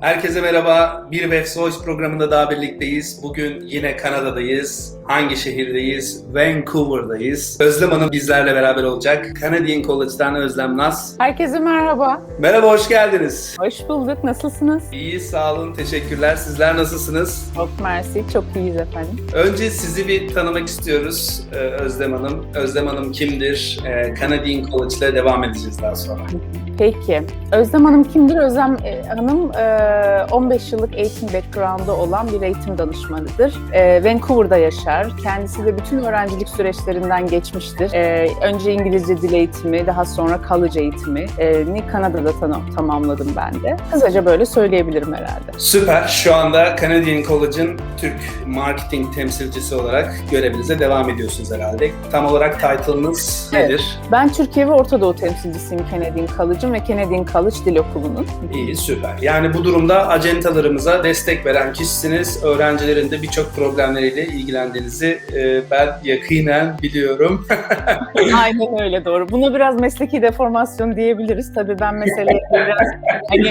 Herkese merhaba. Bir Web Voice programında daha birlikteyiz. Bugün yine Kanada'dayız. Hangi şehirdeyiz? Vancouver'dayız. Özlem Hanım bizlerle beraber olacak. Canadian College'dan Özlem Naz. Herkese merhaba. Merhaba, hoş geldiniz. Hoş bulduk. Nasılsınız? İyi, sağ olun, teşekkürler. Sizler nasılsınız? Çok mersi. Çok iyiyiz efendim. Önce sizi bir tanımak istiyoruz e, Özlem Hanım. Özlem Hanım kimdir? E, Canadian College ile devam edeceğiz daha sonra. Peki. Özlem Hanım kimdir? Özlem e, Hanım e, 15 yıllık eğitim background'ı olan bir eğitim danışmanıdır. E, Vancouver'da yaşar. Kendisi de bütün öğrencilik süreçlerinden geçmiştir. E, önce İngilizce dil eğitimi, daha sonra college eğitimi e, ni Kanada'da tam- tamamladım ben de. Kısaca böyle söyleyebilirim herhalde. Süper. Şu anda Canadian College'ın Türk marketing temsilcisi olarak görevinize devam ediyorsunuz herhalde. Tam olarak title'ınız Evet. nedir? Ben Türkiye ve Orta Doğu temsilcisiyim Canadian College'ın ve Canadian College Dil Okulu'nun. İyi, süper. Yani bu durumda acentalarımıza destek veren kişisiniz. Öğrencilerin de birçok problemleriyle ilgilendiğinizi e, ben yakinen biliyorum. Aynen öyle doğru. Buna biraz mesleki deformasyon diyebiliriz. Tabii ben meseleye biraz hani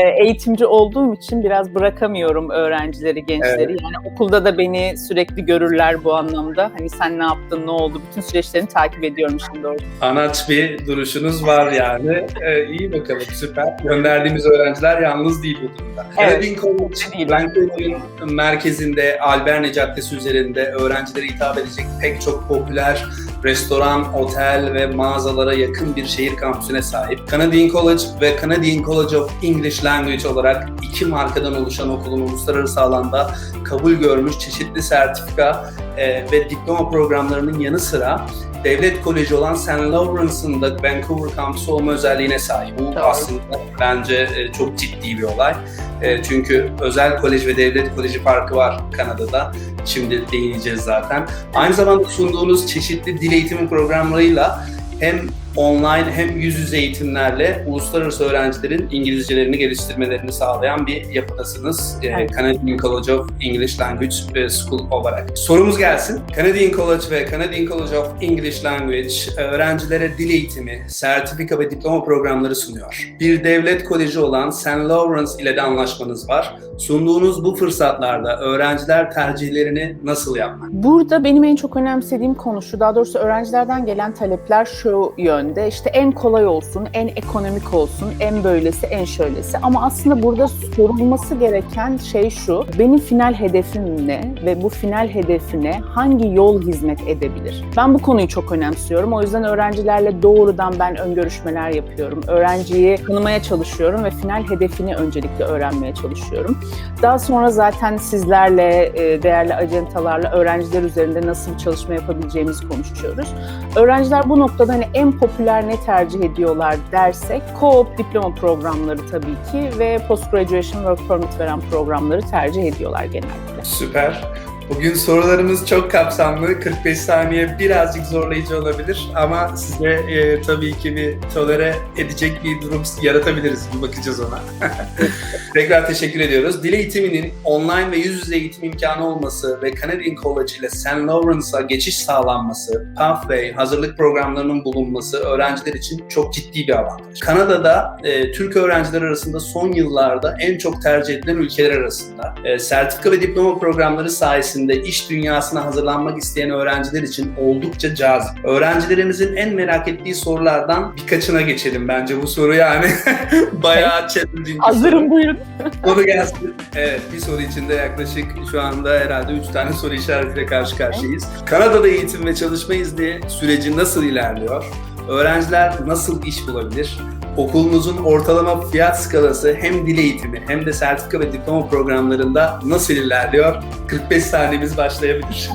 e, eğitimci olduğum için biraz bırakamıyorum öğrencileri, gençleri. Yani okulda da beni sürekli görürler bu anlamda. Hani sen ne yaptın, ne oldu? Bütün süreçlerini takip ediyorum şimdi doğru. Anaç bir duruşunuz var yani. E, iyi bakalım, süper. Gönderdiğimiz öğrenciler yalnız değil bu durumda. Evet. Canadian College. Vancouver'ın merkezinde, Alberni Caddesi üzerinde öğrencilere hitap edecek pek çok popüler restoran, otel ve mağazalara yakın bir şehir kampüsüne sahip. Canadian College ve Canadian College of English Language olarak iki markadan oluşan okulun uluslararası alanda kabul görmüş çeşitli sertifika e, ve diploma programlarının yanı sıra devlet koleji olan St. Lawrence'ın da Vancouver kampüsü olma özelliğine sahip. Bu Doğru. aslında bence e, çok ciddi bir olay. E, çünkü özel kolej ve devlet koleji farkı var Kanada'da. Şimdi değineceğiz zaten. Aynı zamanda sunduğunuz çeşitli dil eğitimi programlarıyla hem online hem yüz yüze eğitimlerle uluslararası öğrencilerin İngilizcelerini geliştirmelerini sağlayan bir yapıdasınız. E, Evet. Canadian College of English Language e, School olarak. Sorumuz gelsin. Canadian College ve Canadian College of English Language e, öğrencilere dil eğitimi, sertifika ve diploma programları sunuyor. Bir devlet koleji olan St. Lawrence ile de anlaşmanız var. Sunduğunuz bu fırsatlarda öğrenciler tercihlerini nasıl yapmak? Burada benim en çok önemsediğim konu şu, daha doğrusu öğrencilerden gelen talepler şu yönde. İşte en kolay olsun, en ekonomik olsun, en böylesi, en şöylesi. Ama aslında burada sorulması gereken şey şu, benim final hedefim ne ve bu final hedefine hangi yol hizmet edebilir? Ben bu konuyu çok önemsiyorum. O yüzden öğrencilerle doğrudan ben ön görüşmeler yapıyorum. Öğrenciyi tanımaya çalışıyorum ve final hedefini öncelikle öğrenmeye çalışıyorum. Daha sonra zaten sizlerle, e, değerli acentalarla öğrenciler üzerinde nasıl bir çalışma yapabileceğimizi konuşuyoruz. Öğrenciler bu noktada hani en popüler ne tercih ediyorlar dersek, co-op diploma programları tabii ki ve post graduation work permit veren programları tercih ediyorlar genellikle. Süper. Bugün sorularımız çok kapsamlı. 45 saniye birazcık zorlayıcı olabilir ama size e, tabii ki bir tolere edecek bir durum yaratabiliriz. Bir bakacağız ona. Tekrar teşekkür ediyoruz. Dil eğitiminin online ve yüz yüze eğitim imkanı olması ve Canadian College ile St. Lawrence'a geçiş sağlanması, Pathway, hazırlık programlarının bulunması öğrenciler için çok ciddi bir avantaj. Kanada'da e, Türk öğrenciler arasında son yıllarda en çok tercih edilen ülkeler arasında. E, sertifika ve diploma programları sayesinde iş dünyasına hazırlanmak isteyen öğrenciler için oldukça cazip. Öğrencilerimizin en merak ettiği sorulardan birkaçına geçelim bence bu soru yani bayağı challenging. soru. Hazırım buyurun. Soru gelsin. Evet, bir soru içinde yaklaşık şu anda herhalde 3 tane soru işaretiyle karşı karşıyayız. Kanada'da eğitim ve çalışma izni süreci nasıl ilerliyor? Öğrenciler nasıl iş bulabilir? Okulunuzun ortalama fiyat skalası hem dil eğitimi hem de sertifika ve diploma programlarında nasıl ilerliyor? 45 saniyemiz başlayabilir.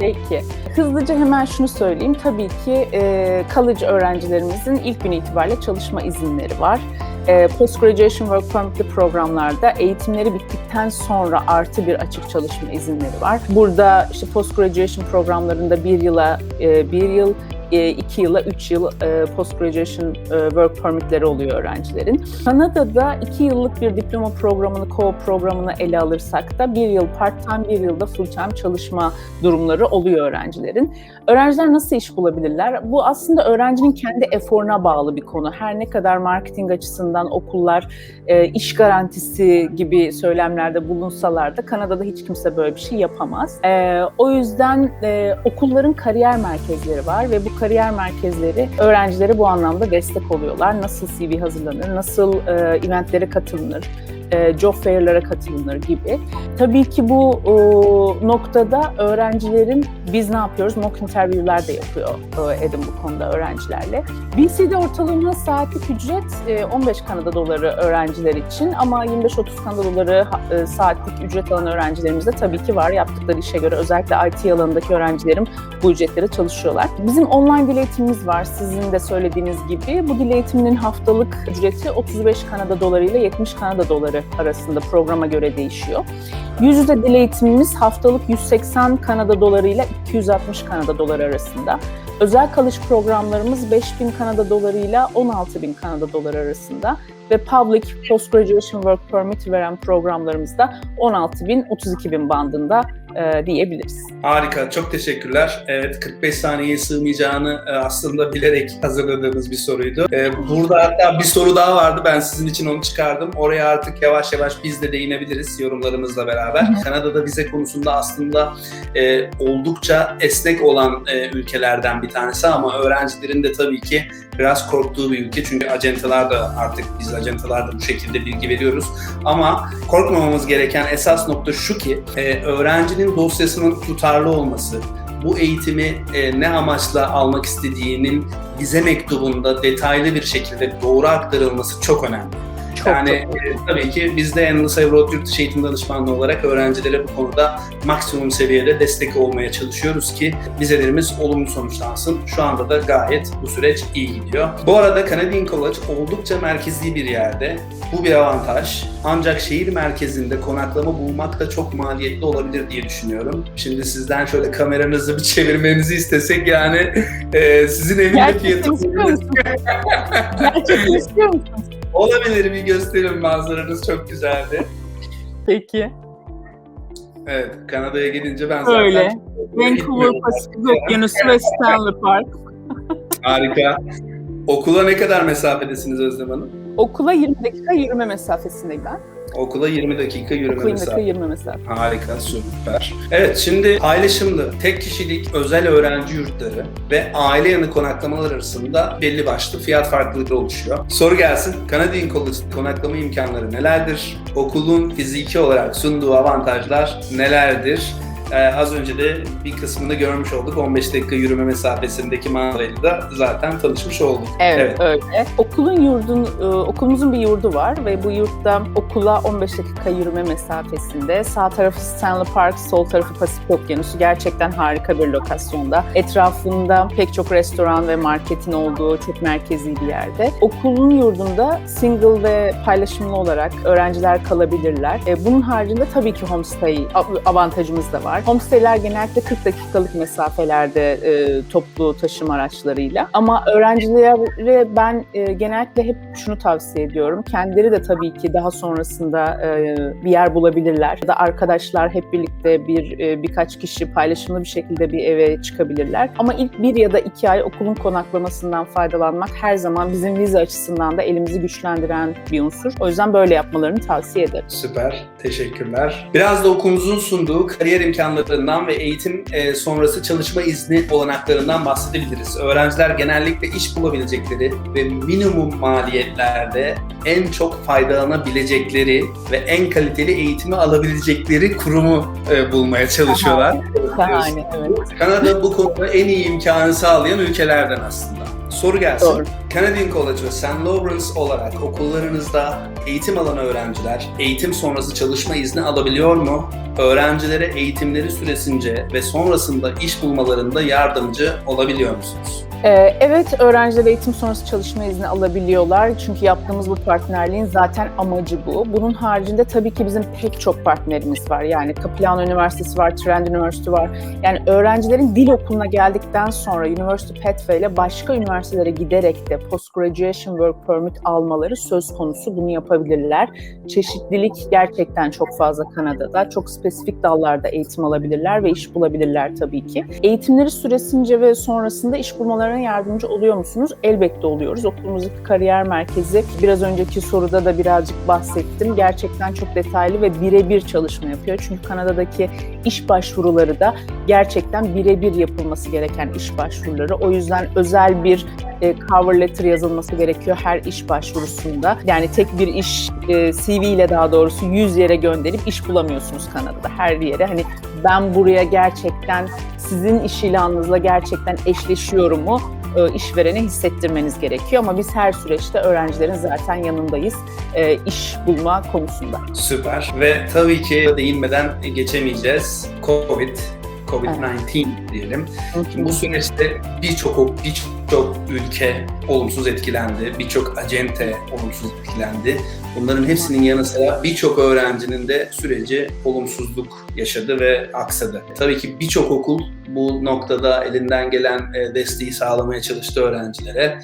Peki. Hızlıca hemen şunu söyleyeyim. Tabii ki e, college öğrencilerimizin ilk gün itibariyle çalışma izinleri var. E, Post Graduation Work Permit'li programlarda eğitimleri bittikten sonra artı bir açık çalışma izinleri var. Burada işte Post Graduation programlarında bir yıla e, bir yıl, 2 yıla 3 yıl e, post graduation e, work permitleri oluyor öğrencilerin. Kanada'da 2 yıllık bir diploma programını, co programını ele alırsak da 1 yıl part-time, 1 yılda full-time çalışma durumları oluyor öğrencilerin. Öğrenciler nasıl iş bulabilirler? Bu aslında öğrencinin kendi eforuna bağlı bir konu. Her ne kadar marketing açısından okullar e, iş garantisi gibi söylemlerde bulunsalar da Kanada'da hiç kimse böyle bir şey yapamaz. E, o yüzden e, okulların kariyer merkezleri var ve bu kariyer merkezleri öğrencilere bu anlamda destek oluyorlar. Nasıl CV hazırlanır, nasıl e, eventlere katılınır, e, job fair'lara katılınır gibi. Tabii ki bu e, noktada öğrencilerin biz ne yapıyoruz? Mock interview'ler de yapıyor e, Edim bu konuda öğrencilerle. BC'de ortalama saatlik ücret e, 15 Kanada doları öğrenciler için ama 25-30 Kanada doları e, saatlik ücret alan öğrencilerimiz de tabii ki var. Yaptıkları işe göre özellikle IT alanındaki öğrencilerim bu ücretlere çalışıyorlar. Bizim online dil eğitimimiz var sizin de söylediğiniz gibi. Bu dil eğitiminin haftalık ücreti 35 Kanada doları ile 70 Kanada doları arasında programa göre değişiyor. Yüz yüze dil eğitimimiz haftalık 180 Kanada doları ile 260 Kanada doları arasında. Özel kalış programlarımız 5000 Kanada doları ile 16000 Kanada doları arasında ve Public Post Graduation Work Permit veren programlarımız da 16.000-32.000 bandında e, diyebiliriz. Harika, çok teşekkürler. Evet, 45 saniyeye sığmayacağını e, aslında bilerek hazırladığımız bir soruydu. E, burada hatta bir soru daha vardı, ben sizin için onu çıkardım. Oraya artık yavaş yavaş biz de değinebiliriz yorumlarımızla beraber. Kanada'da vize konusunda aslında e, oldukça esnek olan e, ülkelerden bir tanesi ama öğrencilerin de tabii ki biraz korktuğu bir ülke. Çünkü acentalar da artık biz acentalar da bu şekilde bilgi veriyoruz. Ama korkmamamız gereken esas nokta şu ki e, öğrencinin dosyasının tutarlı olması, bu eğitimi e, ne amaçla almak istediğinin vize mektubunda detaylı bir şekilde doğru aktarılması çok önemli. Çok. e, tabii ki biz de Endless Road Yurt Dışı Eğitim Danışmanlığı olarak öğrencilere bu konuda maksimum seviyede destek olmaya çalışıyoruz ki vizelerimiz olumlu sonuçlansın. Şu anda da gayet bu süreç iyi gidiyor. Bu arada Canadian College oldukça merkezi bir yerde. Bu bir avantaj. Ancak şehir merkezinde konaklama bulmak da çok maliyetli olabilir diye düşünüyorum. Şimdi sizden şöyle kameranızı bir çevirmenizi istesek yani e, sizin evin de fiyatı Gerçekten istiyor musunuz? Gerçekten istiyor musunuz? Olabilir bir gösterin manzaranız çok güzeldi. Peki. Evet, Kanada'ya gidince ben zaten... Öyle. Vancouver Pasifik Okyanusu ve Stanley Park. Harika. Okula ne kadar mesafedesiniz Özlem Hanım? Okula 20 dakika yürüme mesafesindeyim ben. Okula 20 dakika yürüme Okula 20 dakika mesafe. yürüme mesafe. Harika, süper. Evet, şimdi paylaşımlı, tek kişilik özel öğrenci yurtları ve aile yanı konaklamalar arasında belli başlı fiyat farklılıkları oluşuyor. Soru gelsin, Canadian College konaklama imkanları nelerdir? Okulun fiziki olarak sunduğu avantajlar nelerdir? Ee, az önce de bir kısmını görmüş olduk. 15 dakika yürüme mesafesindeki manzarayla da zaten tanışmış olduk. Evet, öyle. Okulun yurdun, e, okulumuzun bir yurdu var ve bu yurtta okula 15 dakika yürüme mesafesinde. Sağ tarafı Stanley Park, sol tarafı Pasifik Okyanusu. Gerçekten harika bir lokasyonda. Etrafında pek çok restoran ve marketin olduğu çok merkezi bir yerde. Okulun yurdunda single ve paylaşımlı olarak öğrenciler kalabilirler. E, Bunun haricinde tabii ki homestay av- avantajımız da var. Homestayler genellikle 40 dakikalık mesafelerde e, toplu taşıma araçlarıyla. Ama öğrencilere ben e, genellikle hep şunu tavsiye ediyorum. Kendileri de tabii ki daha sonrasında e, bir yer bulabilirler. Ya da arkadaşlar hep birlikte bir e, birkaç kişi paylaşımlı bir şekilde bir eve çıkabilirler. Ama ilk bir ya da iki ay okulun konaklamasından faydalanmak her zaman bizim vize açısından da elimizi güçlendiren bir unsur. O yüzden böyle yapmalarını tavsiye ederim. Süper, teşekkürler. Biraz da okulumuzun sunduğu kariyer imkanlarından ve eğitim e, sonrası çalışma izni olanaklarından bahsedebiliriz. Öğrenciler genellikle iş bulabilecekleri ve minimum maliyetlerde en çok faydalanabilecekleri ve en kaliteli eğitimi alabilecekleri kurumu e, bulmaya çalışıyorlar. Şahane, evet. Kanada bu konuda en iyi imkanı sağlayan ülkelerden aslında. Soru gelsin. Doğru. Canadian College ve St. Lawrence olarak okullarınızda eğitim alan öğrenciler eğitim sonrası çalışma izni alabiliyor mu? Öğrencilere eğitimleri süresince ve sonrasında iş bulmalarında yardımcı olabiliyor musunuz? Ee, evet, öğrenciler eğitim sonrası çalışma izni alabiliyorlar. Çünkü yaptığımız bu partnerliğin zaten amacı bu. Bunun haricinde tabii ki bizim pek çok partnerimiz var. Yani Kapilano Üniversitesi var, Trend Üniversitesi var. Yani öğrencilerin dil okuluna geldikten sonra University Pathway ile başka üniversitelere giderek de Post-Graduation Work Permit almaları söz konusu. Bunu yapabilirler. Çeşitlilik gerçekten çok fazla Kanada'da. Çok spesifik dallarda eğitim alabilirler ve iş bulabilirler tabii ki. Eğitimleri süresince ve sonrasında iş bulmalarına yardımcı oluyor musunuz? Elbette oluyoruz. Okulumuzdaki kariyer merkezi biraz önceki soruda da birazcık bahsettim. Gerçekten çok detaylı ve birebir çalışma yapıyor. Çünkü Kanada'daki iş başvuruları da gerçekten birebir yapılması gereken iş başvuruları. O yüzden özel bir e, cover letter yazılması gerekiyor her iş başvurusunda. Yani tek bir iş e, CV ile daha doğrusu 100 yere gönderip iş bulamıyorsunuz Kanada'da her yere. Hani ben buraya gerçekten sizin iş ilanınızla gerçekten eşleşiyorum mu e, işverene hissettirmeniz gerekiyor ama biz her süreçte öğrencilerin zaten yanındayız e, iş bulma konusunda. Süper. Ve tabii ki değinmeden geçemeyeceğiz. Covid, Covid-19 diyelim. Şimdi bu süreçte birçok birçok ülke olumsuz etkilendi, birçok acente olumsuz etkilendi. Bunların hepsinin yanı sıra birçok öğrencinin de süreci olumsuzluk yaşadı ve aksadı. Tabii ki birçok okul bu noktada elinden gelen e, desteği sağlamaya çalıştı öğrencilere.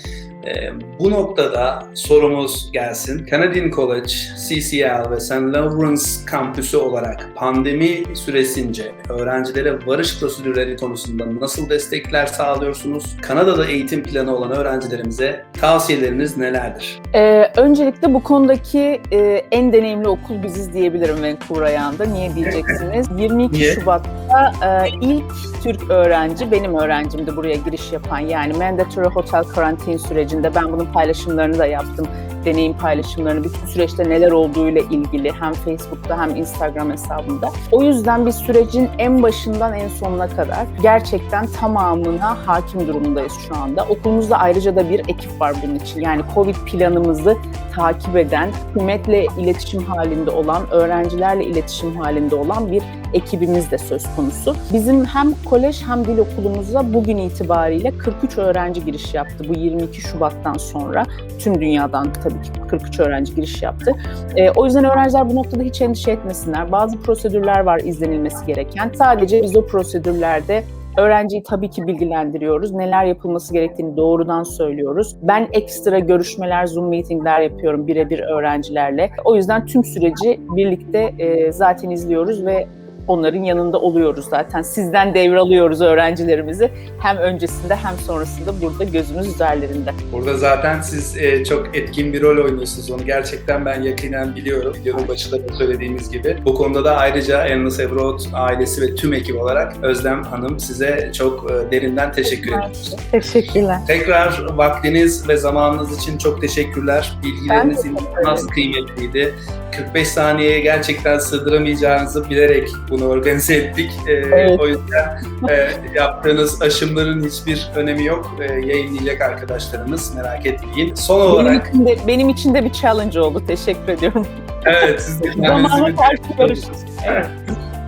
E, Bu noktada sorumuz gelsin. Canadian College, CCL ve St. Lawrence kampüsü olarak pandemi süresince öğrencilere varış prosedürleri konusunda nasıl destekler sağlıyorsunuz? Kanada'da eğitim planı olan öğrencilerimize tavsiyeleriniz nelerdir? Ee, öncelikle bu konudaki e, en deneyimli okul biziz diyebilirim Vancouver ayağında. Niye diyeceksiniz? 22 Niye? Şubat'ta e, ilk Türk öğrenci, benim öğrencimdi buraya giriş yapan. Yani Mandatory Hotel Karantin sürecinde ben bunun paylaşımlarını da yaptım. Deneyim paylaşımlarını, bütün süreçte neler olduğuyla ilgili hem Facebook'ta hem Instagram hesabımda. O yüzden biz sürecin en başından en sonuna kadar gerçekten tamamına hakim durumdayız şu anda. Okulumuzda ayrıca da bir ekip var bunun için. Yani Covid planımızı takip eden, hükümetle iletişim halinde olan, öğrencilerle iletişim halinde olan bir ekibimiz de söz konusu. Bizim hem kolej hem dil okulumuza bugün itibariyle 43 öğrenci giriş yaptı bu 22 Şubat'tan sonra. Tüm dünyadan tabii ki 43 öğrenci giriş yaptı. Ee, o yüzden öğrenciler bu noktada hiç endişe etmesinler. Bazı prosedürler var izlenilmesi gereken. Sadece biz o prosedürlerde Öğrenciyi tabii ki bilgilendiriyoruz. Neler yapılması gerektiğini doğrudan söylüyoruz. Ben ekstra görüşmeler, Zoom meetingler yapıyorum birebir öğrencilerle. O yüzden tüm süreci birlikte e, zaten izliyoruz ve onların yanında oluyoruz zaten. Sizden devralıyoruz öğrencilerimizi. Hem öncesinde hem sonrasında burada gözümüz üzerlerinde. Burada zaten siz e, çok etkin bir rol oynuyorsunuz. Onu gerçekten ben yakinen biliyorum. Videonun başında da söylediğimiz gibi. Bu konuda da ayrıca Endless Abroad ailesi ve tüm ekip olarak Özlem Hanım size çok e, derinden teşekkür ediyoruz. Teşekkürler. Tekrar vaktiniz ve zamanınız için çok teşekkürler. Bilgileriniz inanılmaz kıymetliydi. 45 saniyeye gerçekten sığdıramayacağınızı bilerek bunu organize ettik. E, Evet. O yüzden e, yaptığınız aşımların hiçbir önemi yok. E, yayınlayacak arkadaşlarımız merak etmeyin. Son Benim olarak için, de, benim için de bir challenge oldu. Teşekkür ediyorum. evet siz de bir- karşı. Evet.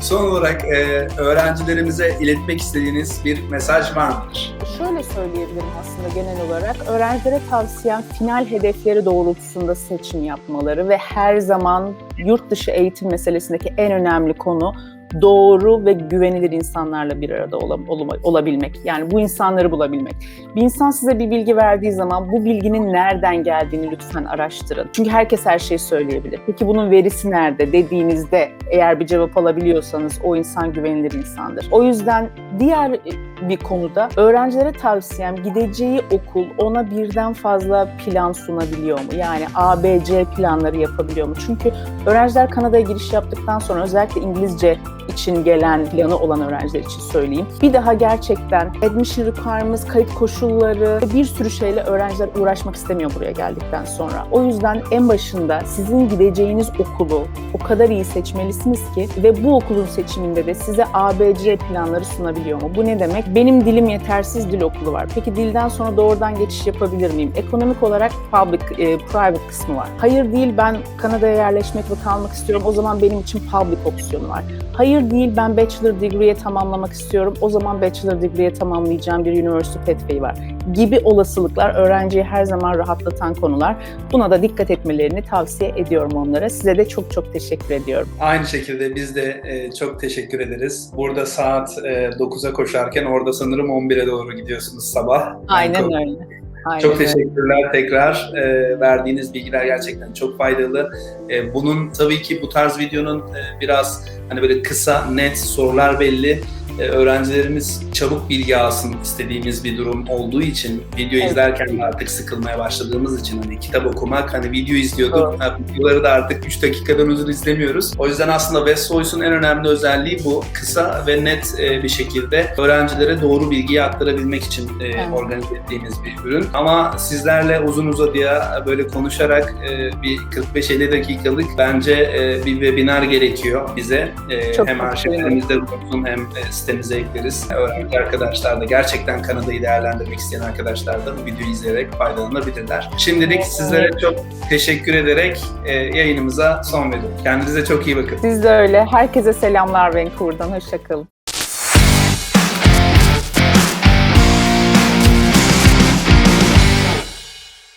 Son olarak e, öğrencilerimize iletmek istediğiniz bir mesaj var mıdır? Şöyle söyleyebilirim aslında genel olarak. Öğrencilere tavsiyem final hedefleri doğrultusunda seçim yapmaları ve her zaman yurt dışı eğitim meselesindeki en önemli konu doğru ve güvenilir insanlarla bir arada ola- olma- olabilmek. Yani bu insanları bulabilmek. Bir insan size bir bilgi verdiği zaman bu bilginin nereden geldiğini lütfen araştırın. Çünkü herkes her şeyi söyleyebilir. Peki bunun verisi nerede dediğinizde eğer bir cevap alabiliyorsanız o insan güvenilir insandır. O yüzden diğer bir konuda öğrencilere tavsiyem gideceği okul ona birden fazla plan sunabiliyor mu? Yani A, B, C planları yapabiliyor mu? Çünkü öğrenciler Kanada'ya giriş yaptıktan sonra özellikle İngilizce için gelen planı olan öğrenciler için söyleyeyim. Bir daha gerçekten admission requirements, kayıt koşulları bir sürü şeyle öğrenciler uğraşmak istemiyor buraya geldikten sonra. O yüzden en başında sizin gideceğiniz okulu o kadar iyi seçmelisiniz ki ve bu okulun seçiminde de size ABC planları sunabiliyor mu? Bu ne demek? Benim dilim yetersiz dil okulu var. Peki dilden sonra doğrudan geçiş yapabilir miyim? Ekonomik olarak public, e, private kısmı var. Hayır değil ben Kanada'ya yerleşmek ve kalmak istiyorum. O zaman benim için public opsiyonu var. Hayır değil ben bachelor degree'ye tamamlamak istiyorum. O zaman bachelor degree'ye tamamlayacağım bir university pathway var. Gibi olasılıklar öğrenciyi her zaman rahatlatan konular. Buna da dikkat etmelerini tavsiye ediyorum onlara. Size de çok çok teşekkür ediyorum. Aynı şekilde biz de e, çok teşekkür ederiz. Burada saat e, 9'a koşarken orada sanırım 11'e doğru gidiyorsunuz sabah. Aynen öyle. Aynen Çok teşekkürler tekrar. E, verdiğiniz bilgiler gerçekten çok faydalı. E, bunun tabii ki bu tarz videonun e, biraz hani böyle kısa, net sorular belli. E, öğrencilerimiz çabuk bilgi alsın istediğimiz bir durum olduğu için video Evet. izlerken artık sıkılmaya başladığımız için hani kitap okumak hani video izliyorduk. Ha, videoları da artık 3 dakikadan uzun izlemiyoruz. O yüzden aslında West Voice'un en önemli özelliği bu. Kısa ve net e, bir şekilde öğrencilere doğru bilgiyi aktarabilmek için e, Evet. organize ettiğimiz bir ürün. Ama sizlerle uzun uzadıya böyle konuşarak e, bir 45-50 dakikalık bence e, bir webinar gerekiyor bize. E, Çok hem arşivlerimizde bulunsun hem e, sitemize ekleriz. Öğrenci arkadaşlar da gerçekten Kanada'yı değerlendirmek isteyen arkadaşlar da bu videoyu izleyerek faydalanabilirler. Şimdilik sizlere çok teşekkür ederek e, yayınımıza son veriyorum. Kendinize çok iyi bakın. Siz de öyle. Herkese selamlar Vancouver'dan. Hoşçakalın.